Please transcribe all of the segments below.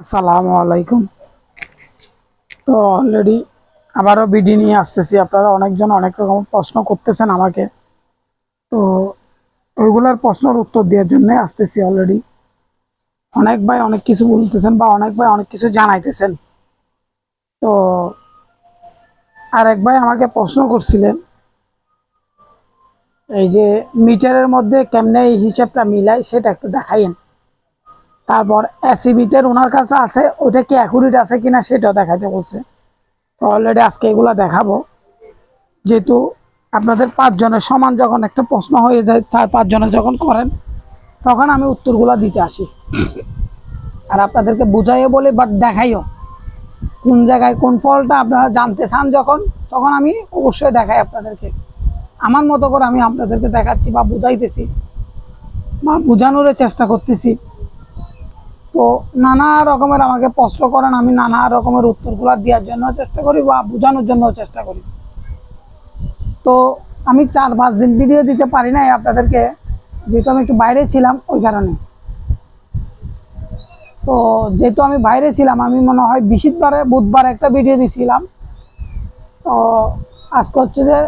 আসসালামু আলাইকুম। তো অলরেডি আবারও বিডি নিয়ে আসতেছি। আপনারা অনেকজন অনেক রকম প্রশ্ন করতেছেন আমাকে। তো ওইগুলার প্রশ্নের উত্তর দেওয়ার জন্য আসতেছি অলরেডি অনেক ভাই অনেক কিছু বলতেছেন বা অনেক ভাই অনেক কিছু জানাইতেছেন। তো আর এক ভাই আমাকে প্রশ্ন করছিলেন, এই যে মিটারের মধ্যে কেমনে এই হিসাবটা মিলাই সেটা একটু দেখাইন তারপর অ্যাসিবিটের ওনার কাছে আছে ওটা কি অ্যাকুরেট আছে কিনা সেটাও দেখাতে বলছে। তো অলরেডি আজকে এগুলা দেখাবো। যেহেতু আপনাদের পাঁচজনের সমান যখন একটা প্রশ্ন হয়ে যায় চার পাঁচজনে যখন করেন, তখন আমি উত্তরগুলো দিতে আসি। আর আপনাদেরকে বুঝাইও বলে বাট দেখাইও। কোন জায়গায় কোন ফলটা আপনারা জানতে চান যখন, তখন আমি অবশ্যই দেখাই আপনাদেরকে। আমার মতো করে আমি আপনাদেরকে দেখাচ্ছি বা বুঝাইতেছি বা বোঝানোর চেষ্টা করতেছি। তো নানা রকমের আমাকে প্রশ্ন করেন, আমি নানা রকমের উত্তরগুলো দেওয়ার জন্য চেষ্টা করি বা বোঝানোর জন্য চেষ্টা করি। তো আমি চার পাঁচ দিন ভিডিও দিতে পারি নাই আপনাদেরকে, যেহেতু আমি একটু বাইরে ছিলাম ওই কারণে। তো যেহেতু আমি বাইরে ছিলাম, আমি মনে হয় বৃহস্পতিবারে, বুধবার একটা ভিডিও দিয়েছিলাম তো আজকে হচ্ছে যে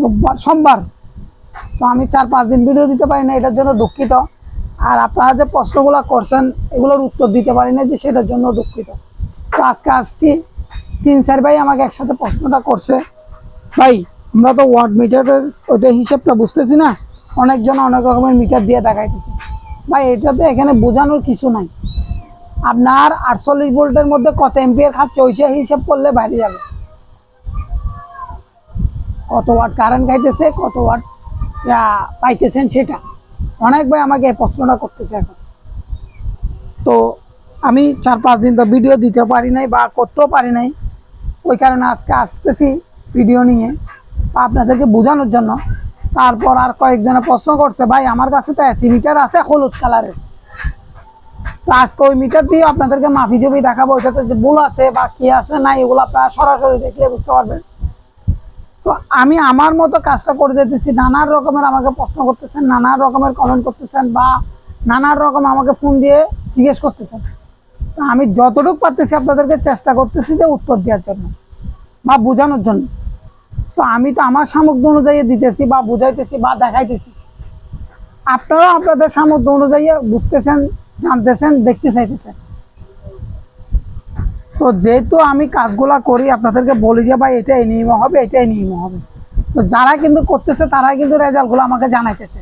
রোববার, সোমবার। তো আমি চার পাঁচ দিন ভিডিও দিতে পারি না এটার জন্য দুঃখিত। আর আপনারা যে প্রশ্নগুলো করছেন এগুলোর উত্তর দিতে পারি না যে সেটার জন্য দুঃখিত। তো আজকে আসছি। তিন চার ভাই আমাকে একসাথে প্রশ্নটা করছে। ভাই আমরা তো ওয়ার্ড মিটারের ওইটা হিসেবটা বুঝতেছি না। অনেকজন অনেক রকমের মিটার দিয়ে দেখাইতেছে। ভাই এটাতে এখানে বোঝানোর কিছু নাই। আপনার আটচল্লিশ ভোল্টের মধ্যে কত এম্পিয়ার খাচ্ছে ওই হিসাব করলে বাইরে যাবে। কত ওয়াট কারেন্ট খাইতেছে কত ইয়া, পাইতেছেন সেটা। অনেক ভাই আমাকে প্রশ্নটা করতেছে এখন। তো আমি চার পাঁচ দিন তো ভিডিও দিতে পারি নাই বা করতেও পারি নাই। ওই কারণে আজকে আসতেছি ভিডিও নিয়ে। আপনাদেরকে বোঝানোর জন্য। তারপর আর কয়েকজনে প্রশ্ন করছে, ভাই, আমার কাছে তো এসি মিটার আছে হলুদ কালারের তো আজকে ওই মিটার দিয়ে আপনাদেরকে মাফি জমি দেখাবো। ওইটাতে যে ভুল আছে বা কি আছে নাই, এগুলো আপনারা সরাসরি দেখলে বুঝতে পারবেন। তো আমি আমার মতো কাজটা করে যেতেছি নানান রকমের আমাকে প্রশ্ন করতেছেন নানান রকমের কমেন্ট করতেছেন বা নানান রকম আমাকে ফোন দিয়ে জিজ্ঞেস করতেছেন। তো আমি যতটুকু পারতেছি আপনাদেরকে চেষ্টা করতেছি যে উত্তর দেওয়ার জন্য বা বোঝানোর জন্য। তো আমি তো আমার সামর্থ্য অনুযায়ী দিতেছি বা বুঝাইতেছি বা দেখাইতেছি। আপনারাও আপনাদের সামর্থ্য অনুযায়ী বুঝতেছেন, জানতেছেন, দেখতে চাইতেছেন। তো যেহেতু আমি কাজগুলা করি, আপনাদেরকে বলি যে, ভাই, এটাই নিয়ম হবে, এটাই নিয়ম হবে। তো যারা কিন্তু করতেছে, তারাই কিন্তু রেজাল্টগুলো আমাকে জানাইতেছে।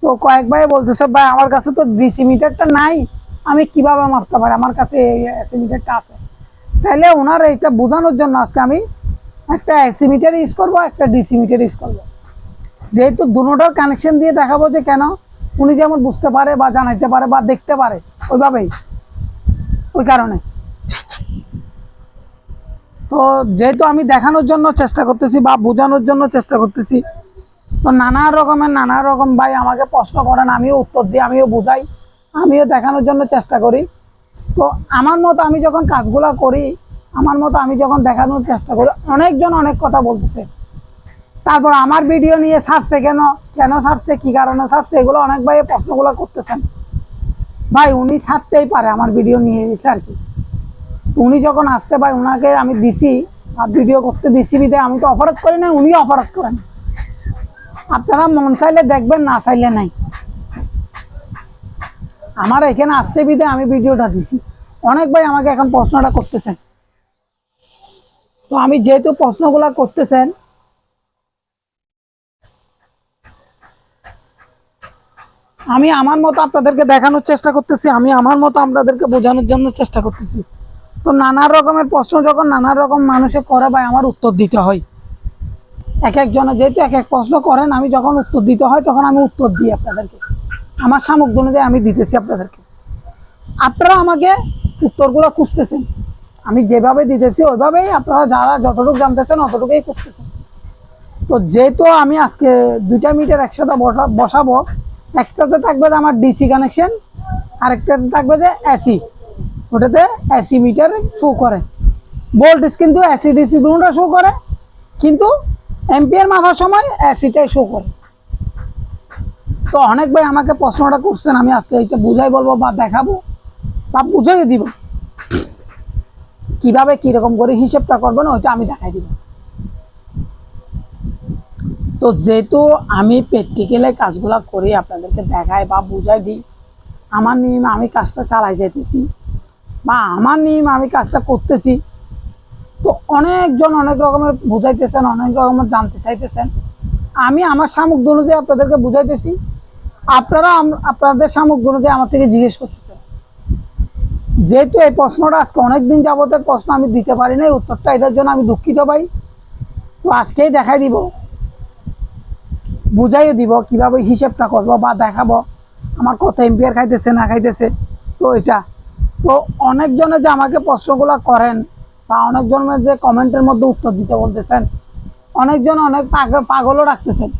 তো কয়েক ভাই বলতেছে, ভাই, আমার কাছে তো ডিসি মিটারটা নাই, আমি কীভাবে মারতে পারি? আমার কাছে এই এসি মিটারটা আছে। তাহলে ওনার এইটা বোঝানোর জন্য আজকে আমি একটা এসি মিটার ইউজ করব, একটা ডিসি মিটার ইউজ করব। যেহেতু দুটোটার কানেকশন দিয়ে দেখাবো যে কেন, উনি যেমন বুঝতে পারে বা জানাইতে পারে বা দেখতে পারে, ওইভাবেই। ওই কারণে। তো যেহেতু আমি দেখানোর জন্য চেষ্টা করতেছি বা বোঝানোর জন্য চেষ্টা করতেছি, তো নানা রকমের নানা রকম ভাই আমাকে প্রশ্ন করেন, আমিও উত্তর দিই, আমিও বুঝাই, আমিও দেখানোর জন্য চেষ্টা করি। তো আমার মতো আমি যখন কাজগুলো করি, আমার মতো আমি যখন দেখানোর চেষ্টা করি, অনেকজন অনেক কথা বলতেছে। তারপর আমার ভিডিও নিয়ে সারছে কেন কেন সারছে কি কারণে সারছে এগুলো অনেক ভাই প্রশ্নগুলো করতেছেন। ভাই, উনি সারতেই পারে আমার ভিডিও নিয়ে এসে আর কি। উনি যখন আসছে ভাই ওনাকে আমি দিছি, আর ভিডিও করতে দিছি বিদে আমি তো অপরাধ করি না উনি অপরাধ করেন আপনারা মন চাইলে দেখবেন, না চাইলে নাই। আমার এখানে আসছে বিদে আমি ভিডিওটা দিছি। অনেক ভাই আমাকে এখন প্রশ্নটা করতেছেন। তো আমি যেহেতু প্রশ্নগুলা করতেছেন, আমি আমার মতো আপনাদেরকে দেখানোর চেষ্টা করতেছি, আমি আমার মতো আপনাদেরকে বোঝানোর জন্য চেষ্টা করতেছি। তো নানা রকমের প্রশ্ন যখন নানা রকম মানুষে করে ভাই, আমার উত্তর দিতে হয়। এক একজনে যেহেতু এক এক প্রশ্ন করেন, আমি যখন উত্তর দিতে হয়, তখন আমি উত্তর দিই আপনাদেরকে। আমার সামগ্রী অনুযায়ী আমি দিতেছি আপনাদেরকে। আপনারা আমাকে উত্তরগুলো খুঁজতেছেন। আমি যেভাবে দিতেছি, ওইভাবেই আপনারা যারা যতটুকু জানতেছেন, অতটুকুই খুঁজতেছেন। তো যেহেতু আমি আজকে দুইটা মিটার একসাথে বসা, বসাবো, একটাতে থাকবে যে আমার ডিসি কানেকশন, আরেকটাতে থাকবে যে এসি। ওটাতে এসি মিটার শো করে। ভোল্টেজ কিন্তু এসি ডিসি দুটোটা শো করে, কিন্তু এম্পিয়ার মাপার সময় এসিটাই শো করে। তো অনেক ভাই আমাকে প্রশ্নটা করছেন, আমি আজকে এইটা বুঝাই বলব বা দেখাবো বা বুঝিয়ে দিব। কীভাবে কীরকম করে হিসেবটা করবেন, ওইটা আমি দেখাই দিব। তো যেহেতু আমি প্র্যাকটিক্যালে কাজগুলো করি, আপনাদেরকে দেখাই বা বুঝাই দিই, আমার নিয়মে আমি কাজটা চালাই যাইতেছি। বা আমার নিয়মে আমি কাজটা করতেছি। তো অনেকজন অনেক রকমের বুঝাইতেছেন, অনেক রকমের জানতে চাইতেছেন। আমি আমার সামগ্রী অনুযায়ী আপনাদেরকে বুঝাইতেছি। আপনারা আপনাদের সামগ্রী অনুযায়ী আমার থেকে জিজ্ঞেস করতেছেন। যেহেতু এই প্রশ্নটা আজকে অনেক দিন যাবতের প্রশ্ন, আমি দিতে পারি নাই, উত্তরটা এটার জন্য আমি দুঃখিত ভাই। তো আজকেই দেখাই দিব। বুঝাইয়ে দিব কীভাবে হিসেবটা করব বা দেখাবো। আমার কত এম্পিয়ার খাইতেছে, না খাইতেছে। তো এটা তো অনেকজনে যে আমাকে প্রশ্নগুলো করেন বা অনেকজনের যে কমেন্টের মধ্যে উত্তর দিতে বলতেছেন অনেকজন অনেক পাগ- পাগলও রাখতেছেন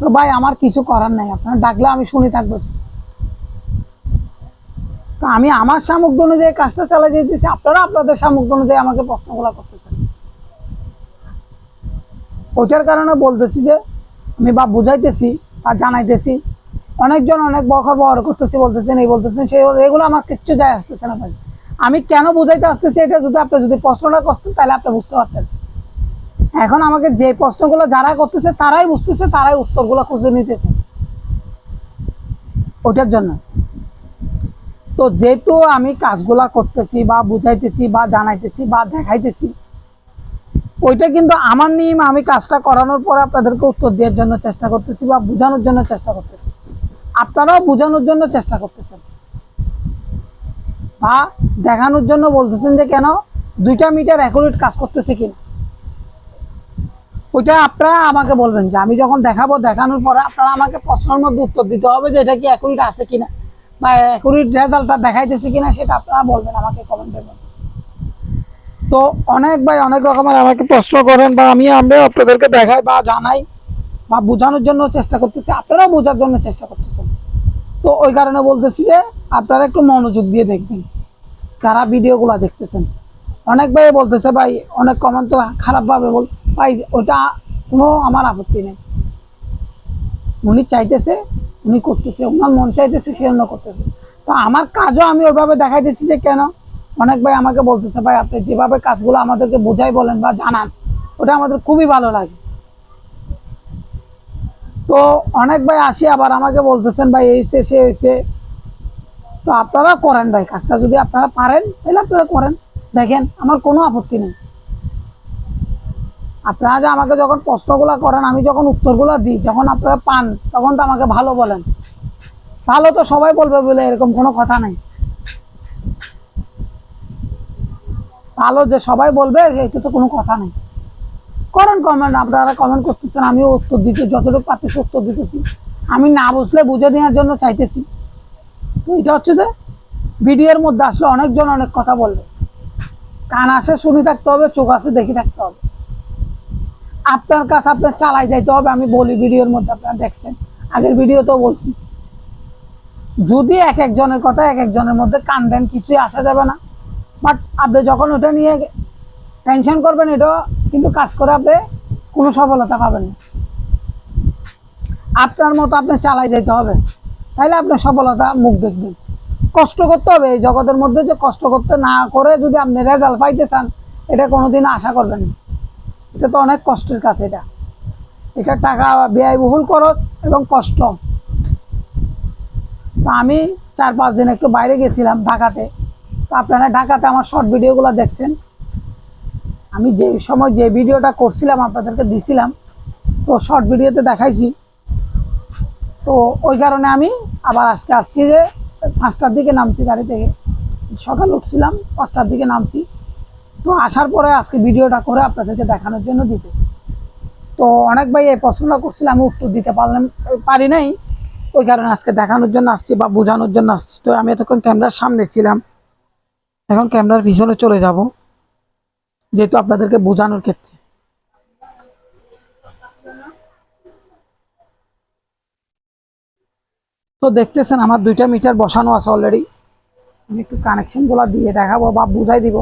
তো ভাই, আমার কিছু করার নাই, আপনার ডাকলে আমি শুনে থাকব। তো আমি আমার সামগ্রী অনুযায়ী কাজটা চালাই যেতেছি আপনারা আপনাদের সামগ্রী অনুযায়ী আমাকে প্রশ্নগুলো করতেছেন। ওইটার কারণে বলতেছি যে, আমি বা বুঝাইতেছি বা জানাইতেছি অনেকজন অনেক বখর বহর করতেছি, বলতেছেন, এই বলতেছেন, সেই এগুলো আমার কিচ্ছু যায় আসতেছে না ভাই। আমি কেন বুঝাইতে আসতেছি এটা যদি আপনি যদি প্রশ্নটা করতেন, তাহলে আপনি বুঝতে পারতেন। এখন আমাকে যে প্রশ্নগুলো যারা করতেছে, তারাই বুঝতেছে, তারাই উত্তরগুলো খুঁজে নিতেছে। ওইটার জন্য। তো যেহেতু আমি কাজগুলা করতেছি বা বুঝাইতেছি বা জানাইতেছি বা দেখাইতেছি, ওইটা কিন্তু আমার নিয়ম, আমি কাজটা করানোর পরে আপনাদেরকে উত্তর দেওয়ার জন্য চেষ্টা করতেছি বা বোঝানোর জন্য চেষ্টা করতেছি। আপনারাও বোঝানোর জন্য চেষ্টা করতেছেন। বা দেখানোর জন্য বলতেছেন যে কেন দুইটা মিটার অ্যাকুরেট কাজ করতেছে কিনা। ওইটা আপনারা আমাকে বলবেন যে আমি যখন দেখাবো, দেখানোর পরে আপনারা আমাকে প্রশ্নের মধ্যে উত্তর দিতে হবে যে এটা কি অ্যাকুরেট আছে কিনা বা অ্যাকুরেট রেজাল্টটা দেখাইতেছে কিনা সেটা আপনারা বলবেন আমাকে কমেন্টের মধ্যে। তো অনেক ভাই অনেক রকমের আমাকে প্রশ্ন করেন বা আমি আমরা আপনাদেরকে দেখাই বা জানাই। বা বোঝানোর জন্য চেষ্টা করতেছে, আপনারাও বোঝার জন্য চেষ্টা করতেছেন। তো ওই কারণে বলতেছি যে, আপনারা একটু মনোযোগ দিয়ে দেখবেন, যারা ভিডিওগুলো দেখতেছেন। অনেক ভাই বলতেছে, ভাই, অনেক কমেন্ট তো খারাপভাবে বল ভাই, ওটা কোনো আমার আপত্তি নেই। উনি চাইতেছে, উনি করতেছে, ওনার মন চাইতেছে, সে অন্য করতেছে। তো আমার কাজও আমি ওইভাবে দেখাইতেছি যে, কেন? অনেক ভাই আমাকে বলতেছে, ভাই, আপনি যেভাবে কাজগুলো আমাদেরকে বোঝাই বলেন বা জানান, ওটা আমাদের খুবই ভালো লাগে। তো অনেক ভাই আসি, আবার আমাকে বলতেছেন, ভাই হয়েছে সে হয়েছে তো আপনারা করেন ভাই, কাজটা যদি আপনারা পারেন, তাহলে আপনারা করেন। দেখেন, আমার কোনো আপত্তি নেই। আপনারা যে আমাকে যখন প্রশ্নগুলো করেন, আমি যখন উত্তরগুলো দিই, যখন আপনারা পান, তখন তো আমাকে ভালো বলেন। ভালো তো সবাই বলবে বলে এরকম কোনো কথা নাই। ভালো যে সবাই বলবে, এটা তো কোনো কথা নেই। করেন কমেন্ট আপনারা কমেন্ট করতেছেন, আমিও উত্তর দিতে, যতটুকু পারতেছি উত্তর দিতেছি। আমি না বুঝলে বুঝে দেওয়ার জন্য চাইতেছি। তো এটা হচ্ছে যে ভিডিওর মধ্যে আসলে অনেকজন অনেক কথা বলবে। কান আসে শুনে থাকতে হবে, চোখ আসে দেখে থাকতে হবে। আপনার কাছে আপনার চালাই যাইতে হবে, আমি বলি ভিডিওর মধ্যে, আপনারা দেখছেন। আগের ভিডিওতেও বলছি। যদি এক একজনের কথা এক একজনের মধ্যে কান দেন, কিছুই আসা যাবে না। বাট আপনি যখন ওটা নিয়ে টেনশন করবেন এটা কিন্তু কাজ করে আপনি কোনো সফলতা পাবেন না। আপনার মতো আপনি চালাই যেতে হবে। তাইলে আপনি সফলতা মুখ দেখবেন। কষ্ট করতে হবে এই জগতের মধ্যে যে কষ্ট করতে না করে যদি আপনি রেজাল্ট পাইতে চান, এটা কোনোদিন আশা করবেন না। এটা তো অনেক কষ্টের কাজ এটা। এটা টাকা ব্যয়বহুল খরচ এবং কষ্ট। তো আমি চার পাঁচ দিন একটু বাইরে গেছিলাম ঢাকাতে। তো আপনারা ঢাকাতে আমার শর্ট ভিডিওগুলো দেখছেন। আমি যে সময় যে ভিডিওটা করছিলাম, আপনাদেরকে দিছিলাম, তো শর্ট ভিডিওতে দেখাইছি। তো ওই কারণে আমি আবার আজকে আসছি যে পাঁচটার দিকে নামছি গাড়ি থেকে। সকাল উঠছিলাম, পাঁচটার দিকে নামছি। তো আসার পরে আজকে ভিডিওটা করে আপনাদেরকে দেখানোর জন্য দিতেছি। তো অনেক ভাই এই প্রশ্নটা করছিলাম আমি উত্তর দিতে পারলাম, পারি নাই। ওই কারণে আজকে দেখানোর জন্য আসছি বা বোঝানোর জন্য আসছি। তো আমি এতক্ষণ ক্যামেরার সামনে ছিলাম। এখন ক্যামেরার পিছনে চলে যাব। যেহেতু আপনাদেরকে বোঝানোর ক্ষেত্রে। তো দেখতেছেন আমার দুইটা মিটার বসানো আছে অলরেডি আমি একটু কানেকশনগুলো দিয়ে দেখাবো বা বুঝাই দিব।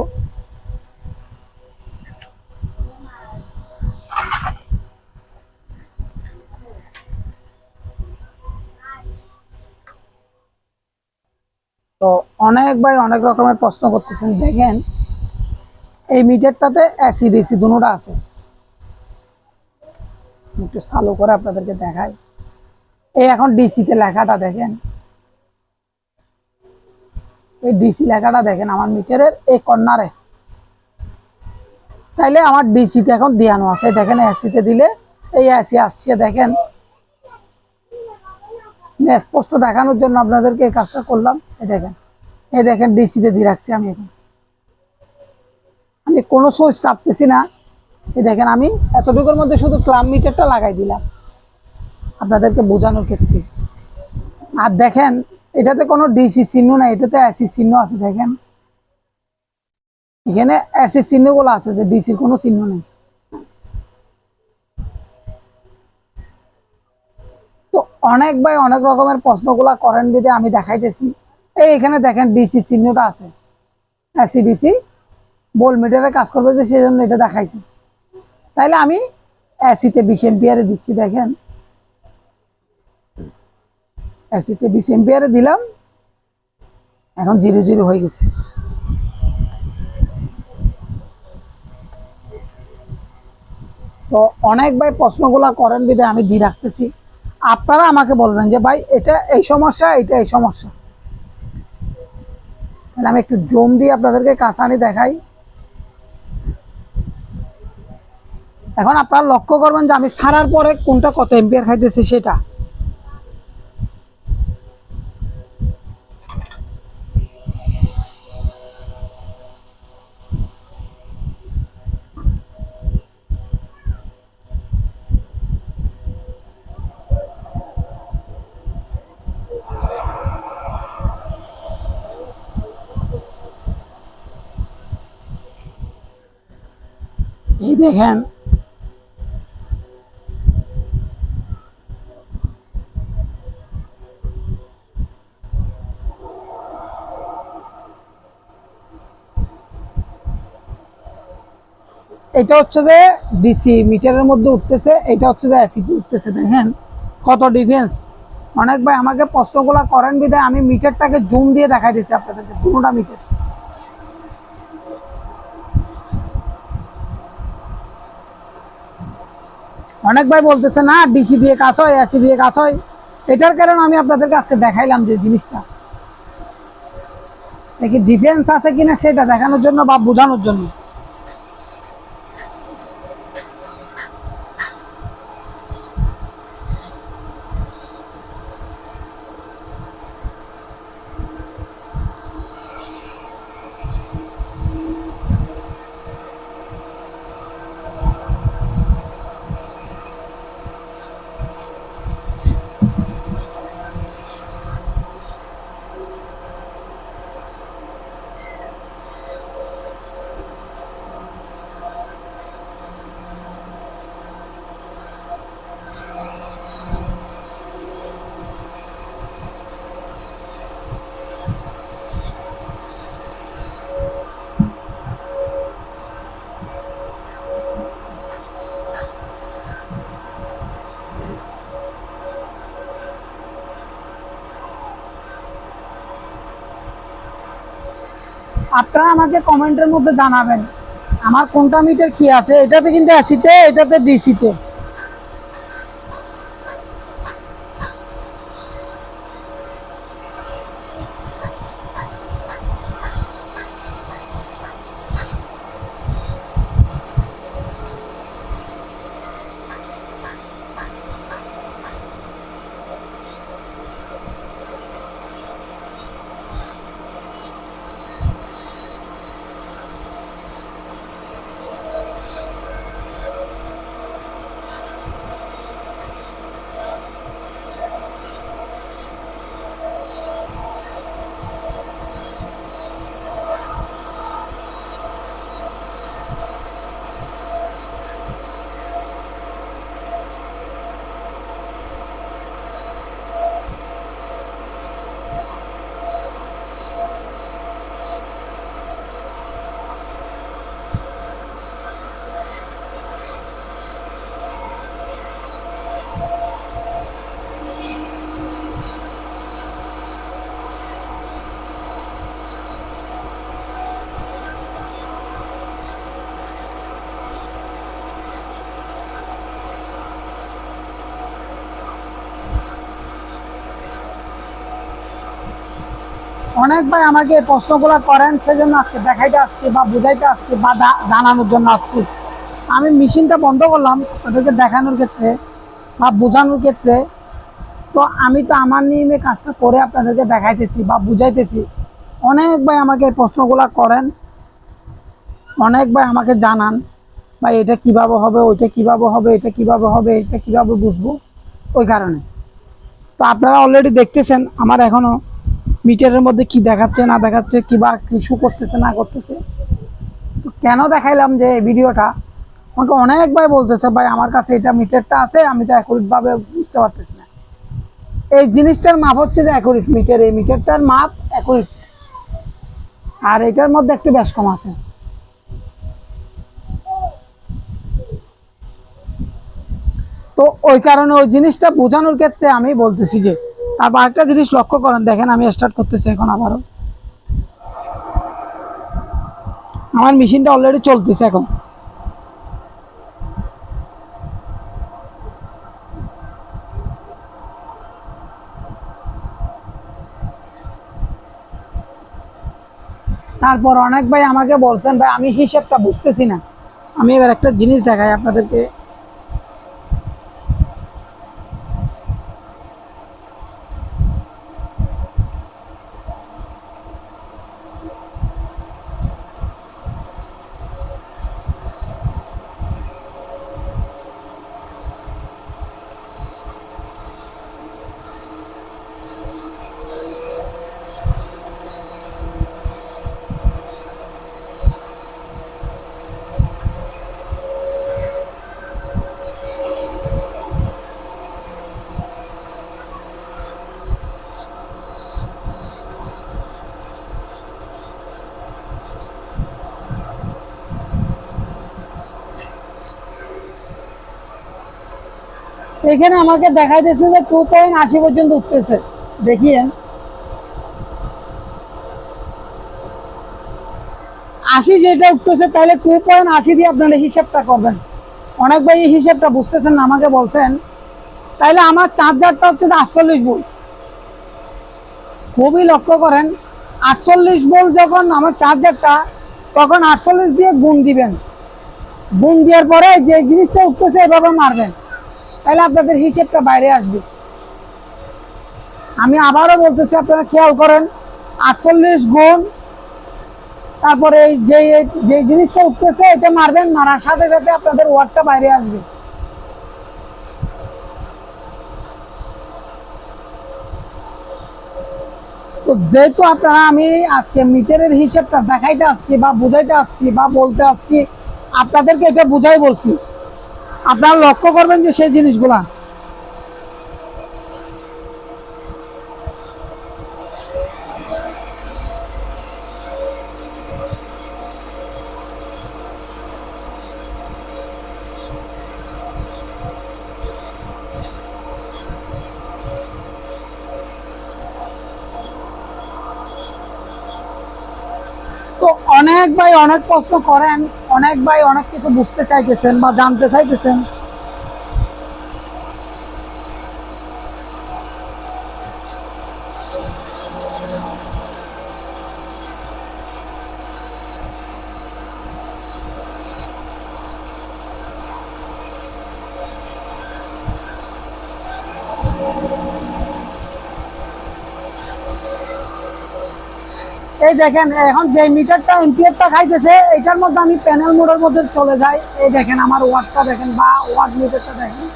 তো অনেক ভাই অনেক রকমের প্রশ্ন করতেছেন, দেখেন। এই মিটারটাতে এসি ডিসি দুটোটা আছে। একটু চালু করে আপনাদেরকে দেখাই। এই এখন ডিসিতে লেখাটা দেখেন। এই ডিসি লেখাটা দেখেন আমার মিটারের এই কর্নারে। তাইলে আমার ডিসিতে এখন দিয়ানো আছে। দেখেন এসিতে দিলে এই এসি আসছে, দেখেন। স্পষ্ট দেখানোর জন্য আপনাদেরকে এই কাজটা করলাম। এই দেখেন। এই দেখেন ডিসিতে দিয়ে রাখছি আমি এখন। আমি কোনো সুইচ চাপতেছি না। এই দেখেন আমি এতটুকুর মধ্যে শুধু ক্লাম মিটারটা লাগাই দিলাম আপনাদেরকে বোঝানোর ক্ষেত্রে। আর দেখেন, এটাতে কোনো ডিসি চিহ্ন নাই, এটাতে এসি চিহ্ন আছে দেখেন। এখানে এসি চিহ্নগুলো আছে যে ডিসির কোনো চিহ্ন নেই। তো অনেক ভাই অনেক রকমের প্রশ্নগুলা করেন বিদে আমি দেখাইতেছি। এই এখানে দেখেন ডিসি চিহ্নটা আছে। এসি ডিসি বোল মিটারে কাজ করবে যে সেই জন্য এটা দেখাইছি। তাইলে আমি এসিতে বিশ এম্পিয়ারে দিচ্ছি, দেখেন। এসিতে বিশ এম্পিয়ারে দিলাম, এখন জিরো জিরো হয়ে গেছে। তো অনেক ভাই প্রশ্নগুলা করেন বিদে আমি দিয়ে রাখতেছি। আপনারা আমাকে বলবেন যে, ভাই, এটা এই সমস্যা, এটা এই সমস্যা। তাহলে আমি একটু জম দিয়ে আপনাদেরকে কাঁচানি দেখাই। এখন আপনারা লক্ষ্য করবেন যে আমি সারার পরে কোনটা কত এম্পিয়ার খাইতেছে সেটা। এই দেখেন এটা হচ্ছে যে ডিসি মিটারের মধ্যে উঠতেছে, এটা হচ্ছে যে অ্যাসিড উঠতেছে, দেখেন কত ডিফেন্স অনেক ভাই আমাকে প্রশ্নগুলো করেন বিধায় আমি মিটারটাকে জুম দিয়ে দেখাই দিচ্ছি আপনাদেরকে দুটা মিটার। অনেক ভাই বলতেছে, না ডিসি দিয়ে কাজ হয় এসি দিয়ে কাজ হয়। এটার কারণে আমি আপনাদেরকে আজকে দেখাইলাম যে জিনিসটা। দেখি ডিফেন্স আছে কিনা সেটা দেখানোর জন্য বা বোঝানোর জন্য। আপনারা আমাকে কমেন্টের মধ্যে জানাবেন। আমার কোনটা মিটার কি আছে? এটাতে কিন্তু এসিতে এটাতে ডিসিতে অনেক ভাই আমাকে প্রশ্নগুলো করেন, সেজন্য আজকে দেখাইতে আসছি বা বুঝাইতে আসছি বা জানানোর জন্য আসছি। আমি মেশিনটা বন্ধ করলাম, ওদেরকে দেখানোর ক্ষেত্রে বা বোঝানোর ক্ষেত্রে। তো আমি তো আমার নিয়মে কাজটা করে আপনাদেরকে দেখাইতেছি বা বুঝাইতেছি। অনেক ভাই আমাকে প্রশ্নগুলো করেন, অনেক ভাই আমাকে জানান বা এটা কীভাবে হবে, ওইটা কীভাবে হবে, এটা কীভাবে হবে, এটা কীভাবে বুঝব? ওই কারণে। তো আপনারা অলরেডি দেখতেছেন, আমার এখনও মিটারের মধ্যে কি দেখাচ্ছে, না দেখাচ্ছে, কি বা কিছু করতেছে, না করতেছে? তো কেন দেখাইলাম যে ভিডিওটা? আমাকে অনেক ভাই বলতেছে, ভাই, আমার কাছে এটা মিটারটা আছে, আমি তো অ্যাকুরেটভাবে বুঝতে পারতেছি না। এই জিনিসটার মাপ হচ্ছে যে অ্যাকুরেট মিটার, এই মিটারটার মাপ অ্যাকুরেট আর এটার মধ্যে একটু বেশ কম আছে। তো ওই কারণে ওই জিনিসটা বোঝানোর ক্ষেত্রে আমি বলতেছি যে তারপর একটা জিনিস লক্ষ্য করেন, দেখেন আমি স্টার্ট করতেছি এখন আবারও। আমার মেশিনটা অলরেডি চলতেছে এখন। তারপর অনেক ভাই আমাকে বলছেন, ভাই, আমি হিসেবটা বুঝতেছি না। আমি এবার একটা জিনিস দেখাই আপনাদেরকে। এখানে আমাকে দেখা দেখাইতেছে যে টু পয়েন্ট আশি পর্যন্ত উঠতেছে। দেখিয়েন। আশি যেটা উঠতেছে, তাহলে টু পয়েন্ট আশি দিয়ে আপনারা হিসাবটা করবেন। অনেক ভাই এই হিসাবটা বুঝতেছেন না, আমাকে বলছেন। তাহলে আমার চার্জারটা হচ্ছে আটচল্লিশ ভোল্ট খুবই লক্ষ্য করেন, আটচল্লিশ ভোল্ট যখন আমার চার্জারটা তখন আটচল্লিশ দিয়ে গুণ দিবেন। গুণ দেওয়ার পরে যে জিনিসটা উঠতেছে, এভাবে মারবেন। তাহলে আপনাদের হিসেবটা বাইরে আসবে। আমি আবারও বলতেছি, আপনারা খেয়াল করেন, আটচল্লিশ গুণ, তারপরে এই যে যে জিনিসটা উঠতেছে, এটা মারবেন, মারার সাথে সাথে আপনাদের ওয়ার্ডটা বাইরে আসবে। তো যেহেতু আপনারা, আমি আজকে মিটারের হিসেবটা দেখাইতে আসছি বা বুঝাইতে আসছি বা বলতে আসছি, আপনাদেরকে এটা বুঝাই বলছি। আপনারা লক্ষ্য করবেন যে সেই জিনিসগুলা। তো অনেক ভাই অনেক প্রশ্ন করেন। অনেক ভাই অনেক কিছু বুঝতে চাইতেছেন বা জানতে চাইতেছেন। এই দেখেন, এখন যে মিটারটা, এমপিএফটা খাইতেছে এটার মধ্যে আমি প্যানেল মোডের মধ্যে চলে যাই। এই দেখেন আমার ওয়াটটা দেখেন বা ওয়াট মিটারটা দেখেন।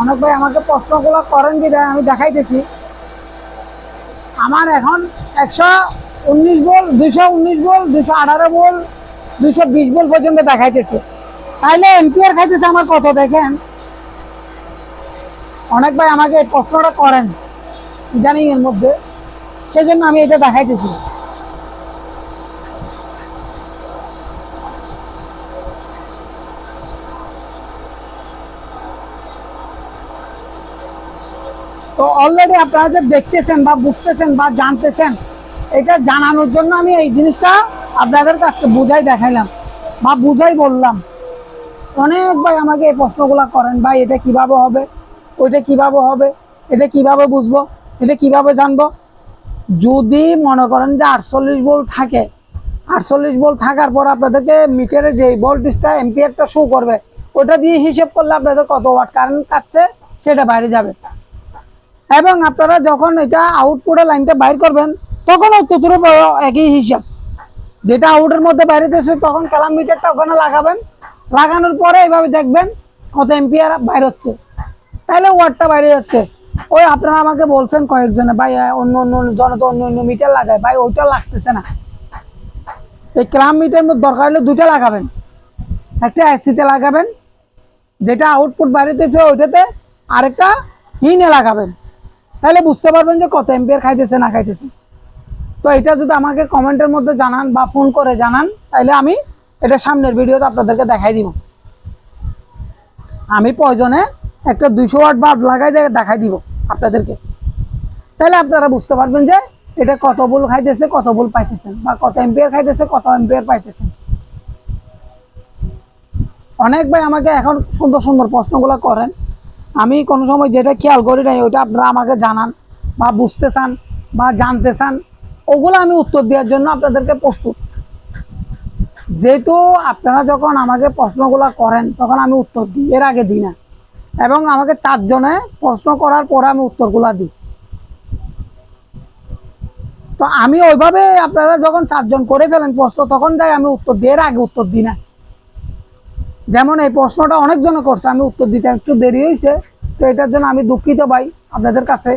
অনেক ভাই আমাকে প্রশ্নগুলো করেন কি আমি দেখাইতেছি। আমার এখন একশো উনিশ বল, দুইশো উনিশ বল, দুইশো আঠারো বল, দুইশো বিশ বল পর্যন্ত দেখাইতেছে। তাইলে এমপিআর খাইতেছে আমার কত দেখেন? অনেক ভাই আমাকে প্রশ্নটা করেন। ইদানিং এর মধ্যে, সেজন্য আমি এটা দেখাইতেছি। তো অলরেডি আপনারা যে দেখতেছেন বা বুঝতেছেন বা জানতেছেন, এটা জানানোর জন্য আমি এই জিনিসটা আপনাদের কাছকে বুঝাই দেখাইলাম বা বুঝাই বললাম। অনেক ভাই আমাকে এই প্রশ্নগুলো করেন, ভাই, এটা কীভাবে হবে? ওইটা কীভাবে হবে? এটা কীভাবে বুঝব? এটা কীভাবে জানব? যদি মনে করেন যে আটচল্লিশ ভোল্ট থাকে, আটচল্লিশ ভোল্ট থাকার পর আপনাদেরকে মিটারে যে ভোল্টেজটা এম্পিয়ারটা শো করবে, ওটা দিয়ে হিসেব করলে আপনাদের কত ওয়াট কারেন্ট কাটছে, সেটা বাইরে যাবে। এবং আপনারা যখন এটা আউটপুটের লাইনটা বাইর করবেন, তখন বড় একই হিসাব। যেটা আউটের মধ্যে বাইরে বাইরেতেছে তখন ক্যালাম মিটারটা ওখানে লাগাবেন। লাগানোর পরে এইভাবে দেখবেন কত এম্পিয়ার বাইর হচ্ছে। তাহলে ওয়াটটা বাইরে যাচ্ছে। ওই আপনারা আমাকে বলছেন কয়েকজনে, ভাই অন্য অন্য জন তো অন্য অন্য মিটার লাগায়। ভাই, ওইটা লাগতেছে না। এই ক্লাম মিটার দরকার হলে দুইটা লাগাবেন। একটা এসিতে লাগাবেন, যেটা আউটপুট বাইরেতেছে ওইটাতে, আরেকটা হিনে লাগাবেন। তাহলে বুঝতে পারবেন যে কত এম্পিয়ার খাইতেছে, না খাইতেছে। তো এটা যদি আমাকে কমেন্টের মধ্যে জানান বা ফোন করে জানান, তাহলে আমি এটা সামনের ভিডিওতে আপনাদেরকে দেখাই দিব। আমি প্রয়োজনে একটা দুইশো ওয়াট বাল্ব লাগাই দেখাই দিব। আপনাদেরকে। তাহলে আপনারা বুঝতে পারবেন যে এটা কত বল খাইতেছে, কত বল পাইতেছেন, বা কত এম্পিয়ার খাইতেছে, কত এম্পিয়ার পাইতেছেন। অনেক ভাই আমাকে এখন সুন্দর সুন্দর প্রশ্নগুলো করেন। আমি কোনো সময় যেটা খেয়াল করি নাই, ওইটা আপনারা আমাকে জানান, বা বুঝতে চান, বা জানতে চান, ওগুলো আমি উত্তর দেওয়ার জন্য আপনাদেরকে প্রস্তুত। যেহেতু আপনারা যখন আমাকে প্রশ্নগুলো করেন, তখন আমি উত্তর দিই, এর আগে দিই না। এবং আমাকে চারজনে প্রশ্ন করার পরে আমি উত্তরগুলো দিই। তো আমি ওইভাবে আপনারা যখন চারজন করে ফেলেন প্রশ্ন, তখন যাই আমি উত্তর এর আগে উত্তর দিই না। যেমন এই প্রশ্নটা অনেকজনে করছে, আমি উত্তর দিতে একটু দেরি হয়েছে তো এটার জন্য আমি দুঃখিত ভাই আপনাদের কাছে।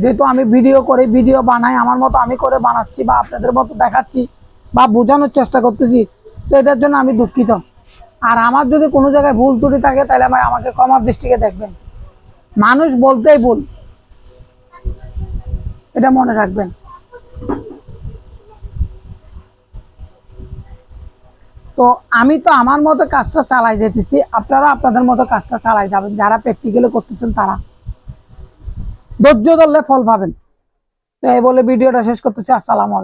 যেহেতু আমি ভিডিও করে, ভিডিও বানাই, আমার মতো আমি করে বানাচ্ছি বা আপনাদের মতো দেখাচ্ছি বা বোঝানোর চেষ্টা করতেছি, তো এটার জন্য আমি দুঃখিত। আর আমার যদি কোনো জায়গায় ভুল ত্রুটি থাকে, তাহলে ভাই আমাকে ক্ষমার দৃষ্টিকে দেখবেন। মানুষ বলতেই ভুল। এটা মনে রাখবেন। তো আমি তো আমার মতো কাজটা চালাই যেতেছি, আপনারা আপনাদের মতো কাজটা চালাই যাবেন, যারা প্র্যাকটিক্যালি করতেছেন তারা। ধৈর্য ধরলে ফল পাবেন। তো এই বলে ভিডিওটা শেষ করতেছি, আসসালামু